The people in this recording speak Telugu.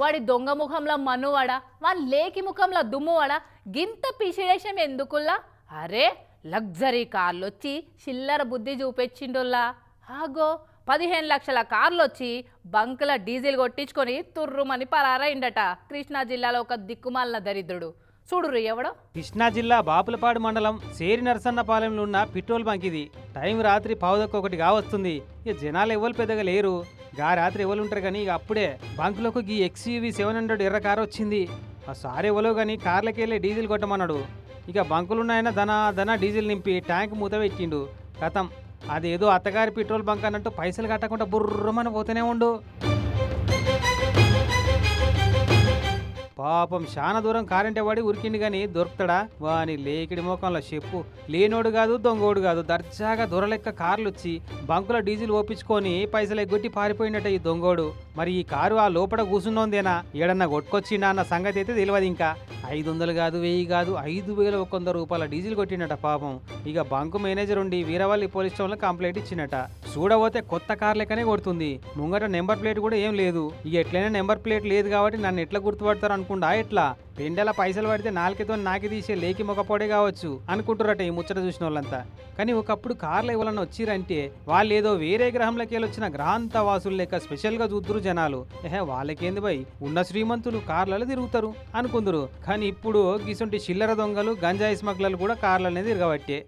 వాడి దొంగ ముఖంలో మన్నువాడా వాని లేకి ముఖంలో దుమ్మువాడా గింత పిసిడేశం ఎందుకుల్లా? అరే లగ్జరీ కార్లు వచ్చి చిల్లర బుద్ధి చూపించిండుల్లా ఆగో పదిహేను లక్షల కార్లు వచ్చి బంకుల డీజిల్ కొట్టించుకొని తుర్రుమని పరారైండట కృష్ణా జిల్లాలో ఒక దిక్కుమాలిన దరిద్రుడు. చూడురు ఎవడో? కృష్ణా జిల్లా బాపులపాడు మండలం సేరి నరసన్నపాలెంలో ఉన్న పెట్రోల్ బంక్ ఇది. టైం రాత్రి పావుదొక్క ఒకటి కావస్తుంది ఇక జనాలు ఎవరు పెద్దగా లేరు. గా రాత్రి ఎవరు ఉంటారు కానీ ఇక అప్పుడే బంకులకు ఈ ఎక్స్యూవీ సెవెన్ హండ్రెడ్ ఎర్ర కారు వచ్చింది. ఆ సార్ ఎవరో కానీ కార్లకి వెళ్ళి డీజిల్ కొట్టమన్నాడు. ఇక బంకులున్నాయన ధన ధన డీజిల్ నింపి ట్యాంక్ మూత పెట్టిండు. కథం. అదేదో అత్తగారి పెట్రోల్ బంక్ అన్నట్టు పైసలు కట్టకుండా బుర్రమని పోతూనే ఉండు. పాపం చాలా దూరం కారంటే వాడి ఉరికిండి కానీ దొరుకుతాడా? వాని లేకిడి మోకంలో చెప్పు. లేనోడు కాదు దొంగోడు కాదు. దర్జాగా దొరలెక్క కార్లు వచ్చి బంకులో డీజిల్ ఓపించుకొని పైసలు ఎగ్గొట్టి పారిపోయినట్ట ఈ దొంగోడు. మరి ఈ కారు ఆ లోపల కూసున్నోందేనా ఏడన్నా కొట్టుకొచ్చిండా అన్న సంగతి అయితే తెలియదు ఇంకా ఐదు వందలు కాదు వెయ్యి కాదు ఐదు వేల ఒక వంద రూపాయల డీజిల్ కొట్టినట పాపం. ఇక బంకు మేనేజర్ ఉండి వీరవల్లి పోలీస్ స్టేషన్లో కంప్లైంట్ ఇచ్చినట చూడబోతే కొత్త కార్ లెక్కనే కొడుతుంది. ముంగట నెంబర్ ప్లేట్ కూడా ఏం లేదు. ఇక ఎట్లయినా నెంబర్ ప్లేట్ లేదు కాబట్టి నన్ను ఎట్లా గుర్తుపడతారు అనుకుండా ఎట్లా? పెండెల పైసలు పడితే నాలుకతో నాకి తీసే లేకి మొగపోడే కావచ్చు అనుకుంటురట ఈ ముచ్చట చూసిన వాళ్ళంతా. కానీ ఒకప్పుడు కార్లు ఎవరన్నా వచ్చిరంటే వాళ్ళు ఏదో వేరే గ్రహంలోకి వెళ్ళి వచ్చిన గ్రహాంత వాసులు లెక్క స్పెషల్గా చూద్దరు జనాలు. ఏహే వాళ్ళకేంది బై ఉన్న శ్రీమంతులు కార్లలో తిరుగుతారు అనుకుందరు. కానీ ఇప్పుడు గిసొంటి చిల్లర దొంగలు గంజాయి స్మగ్లర్లు కూడా కార్లనే తిరగబట్టే.